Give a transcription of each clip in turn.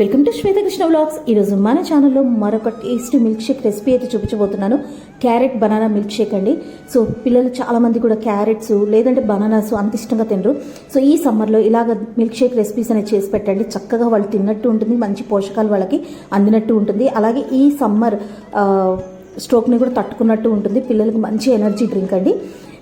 Welcome to Swetha Krishna vlogs. ఈరోజు మన ఛానల్లో మరొక టేస్టీ మిల్క్ షేక్ రెసిపీ అయితే చూపించబోతున్నాను. క్యారెట్ బనానా మిల్క్ షేక్ అండి. సో పిల్లలు చాలామంది కూడా క్యారెట్స్ లేదంటే బనానాస్ అంత ఇష్టంగా తినరు. సో ఈ సమ్మర్లో ఇలాగ మిల్క్ షేక్ రెసిపీస్ అనేది చేసి పెట్టండి. చక్కగా వాళ్ళు తిన్నట్టు ఉంటుంది మంచి పోషకాలు వాళ్ళకి అందినట్టు ఉంటుంది. అలాగే ఈ సమ్మర్ స్ట్రోక్ని కూడా తట్టుకున్నట్టు ఉంటుంది. పిల్లలకి మంచి ఎనర్జీ డ్రింక్ అండి.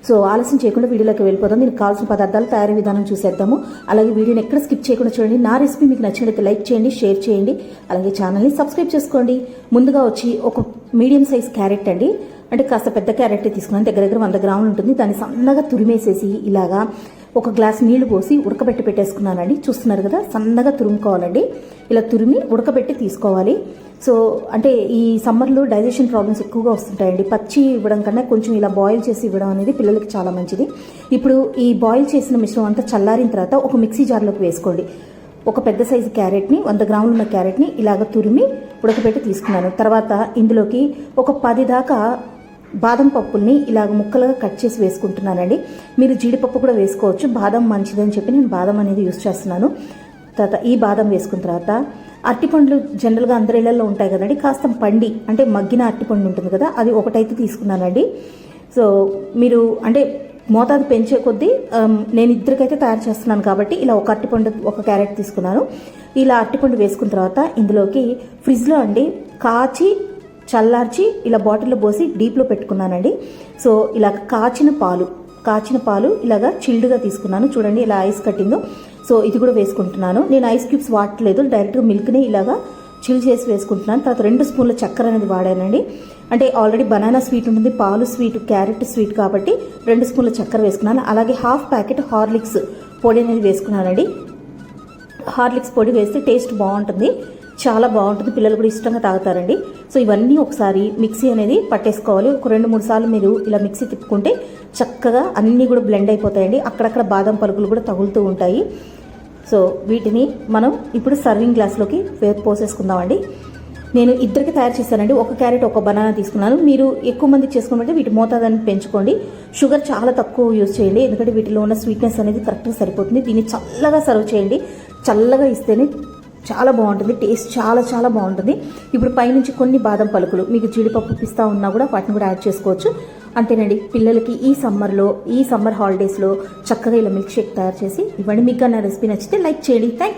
సో ఆలస్యం చేయకుండా వీడియోలోకి వెళ్ళిపోదాం. దీనికి కావాల్సిన పదార్థాలు తయారీ విధానం చూసేద్దాము. అలాగే వీడియోని ఎక్కడ స్కిప్ చేయకుండా చూడండి. నా రెసిపీ మీకు నచ్చినట్లయితే లైక్ చేయండి షేర్ చేయండి. అలాగే ఛానల్ని సబ్స్క్రైబ్ చేసుకోండి. ముందుగా వచ్చి ఒక మీడియం సైజ్ క్యారెట్ అండి. అంటే కాస్త పెద్ద క్యారెట్ తీసుకున్నాను. దగ్గర దగ్గర వంద గ్రాములు ఉంటుంది. దాన్ని సన్నగా తురిమేసేసి ఇలాగా ఒక గ్లాస్ నీళ్ళు పోసి ఉడకబెట్టి పెట్టేసుకున్నానండి. చూస్తున్నారు కదా సన్నగా తురుముకోవాలండి. ఇలా తురిమి ఉడకబెట్టి తీసుకోవాలి. సో అంటే ఈ సమ్మర్లో డైజెషన్ ప్రాబ్లమ్స్ ఎక్కువగా వస్తుంటాయండి. పచ్చి ఇవ్వడం కన్నా కొంచెం ఇలా బాయిల్ చేసి ఇవ్వడం అనేది పిల్లలకి చాలా మంచిది. ఇప్పుడు ఈ బాయిల్ చేసిన మిశ్రమం అంతా చల్లారిన తర్వాత ఒక మిక్సీ జార్లోకి వేసుకోండి. ఒక పెద్ద సైజు క్యారెట్ని వంద గ్రాములు ఉన్న క్యారెట్ని ఇలాగ తురిమి ఉడకబెట్టి తీసుకున్నాను. తర్వాత ఇందులోకి ఒక పది దాకా బాదం పప్పుల్ని ఇలాగ ముక్కలుగా కట్ చేసి వేసుకుంటున్నానండి. మీరు జీడిపప్పు కూడా వేసుకోవచ్చు. బాదం మంచిదని చెప్పి నేను బాదం అనేది యూస్ చేస్తున్నాను. తర్వాత ఈ బాదం వేసుకున్న తర్వాత అరటిపండ్లు జనరల్గా అందరి ఇళ్ళలో ఉంటాయి కదండి. కాస్త పండి అంటే మగ్గిన అరటిపండు ఉంటుంది కదా అది ఒకటైతే తీసుకున్నానండి. సో మీరు అంటే మోతాదు పెంచే కొద్దీ నేను ఇద్దరికైతే తయారు చేస్తున్నాను కాబట్టి ఇలా ఒక అరటిపండు ఒక క్యారెట్ తీసుకున్నాను. ఇలా అరటిపండు వేసుకున్న తర్వాత ఇందులోకి ఫ్రిడ్జ్లో అండి కాచి చల్లార్చి ఇలా బాటిల్లో పోసి డీప్లో పెట్టుకున్నానండి. సో ఇలా కాచిన పాలు కాచిన పాలు ఇలాగా చిల్డ్గా తీసుకున్నాను. చూడండి ఇలా ఐస్ కట్టిందో. సో ఇది కూడా వేసుకుంటున్నాను. నేను ఐస్ క్యూబ్స్ వాడట్లేదు. డైరెక్ట్గా మిల్క్ని ఇలాగా చిల్ చేసి వేసుకుంటున్నాను. తర్వాత రెండు స్పూన్ల చక్కెర అనేది వాడానండి. అంటే ఆల్రెడీ బనానా స్వీట్ ఉంటుంది పాలు స్వీట్ క్యారెట్ స్వీట్ కాబట్టి రెండు స్పూన్ల చక్కెర వేసుకున్నాను. అలాగే హాఫ్ ప్యాకెట్ హార్లిక్స్ పొడి అనేది వేసుకున్నానండి. హార్లిక్స్ పొడి వేస్తే టేస్ట్ బాగుంటుంది. చాలా బాగుంటుంది. పిల్లలు కూడా ఇష్టంగా తాగుతారండి. సో ఇవన్నీ ఒకసారి మిక్సీ అనేది పట్టేసుకోవాలి. ఒక రెండు మూడు సార్లు మీరు ఇలా మిక్సీ తిప్పుకుంటే చక్కగా అన్నీ కూడా బ్లెండ్ అయిపోతాయండి. అక్కడక్కడ బాదం పలుకులు కూడా తగులుతూ ఉంటాయి. సో వీటిని మనం ఇప్పుడు సర్వింగ్ గ్లాస్లోకి పోసేసుకుందామండి. నేను ఇద్దరికి తయారు చేశానండి. ఒక క్యారెట్ ఒక బనానా తీసుకున్నాను. మీరు ఎక్కువ మంది చేసుకోమంటే వీటి మోతాదాన్ని పెంచుకోండి. షుగర్ చాలా తక్కువ యూజ్ చేయండి. ఎందుకంటే వీటిలో ఉన్న స్వీట్నెస్ అనేది కరెక్ట్గా సరిపోతుంది. దీన్ని చల్లగా సర్వ్ చేయండి. చల్లగా ఇస్తేనే చాలా బాగుంటుంది. టేస్ట్ చాలా చాలా బాగుంటుంది. ఇప్పుడు పైనుంచి కొన్ని బాదం పలుకులు మీకు జీడిపప్పు పిస్తా ఉన్నా కూడా వాటిని కూడా యాడ్ చేసుకోవచ్చు. అంతేనండి. పిల్లలకి ఈ సమ్మర్లో ఈ సమ్మర్ హాలిడేస్లో చక్కగా ఇలా మిల్క్ షేక్ తయారు చేసి ఇవ్వండి. మీకు నా రెసిపీ నచ్చితే లైక్ చేయండి. థ్యాంక్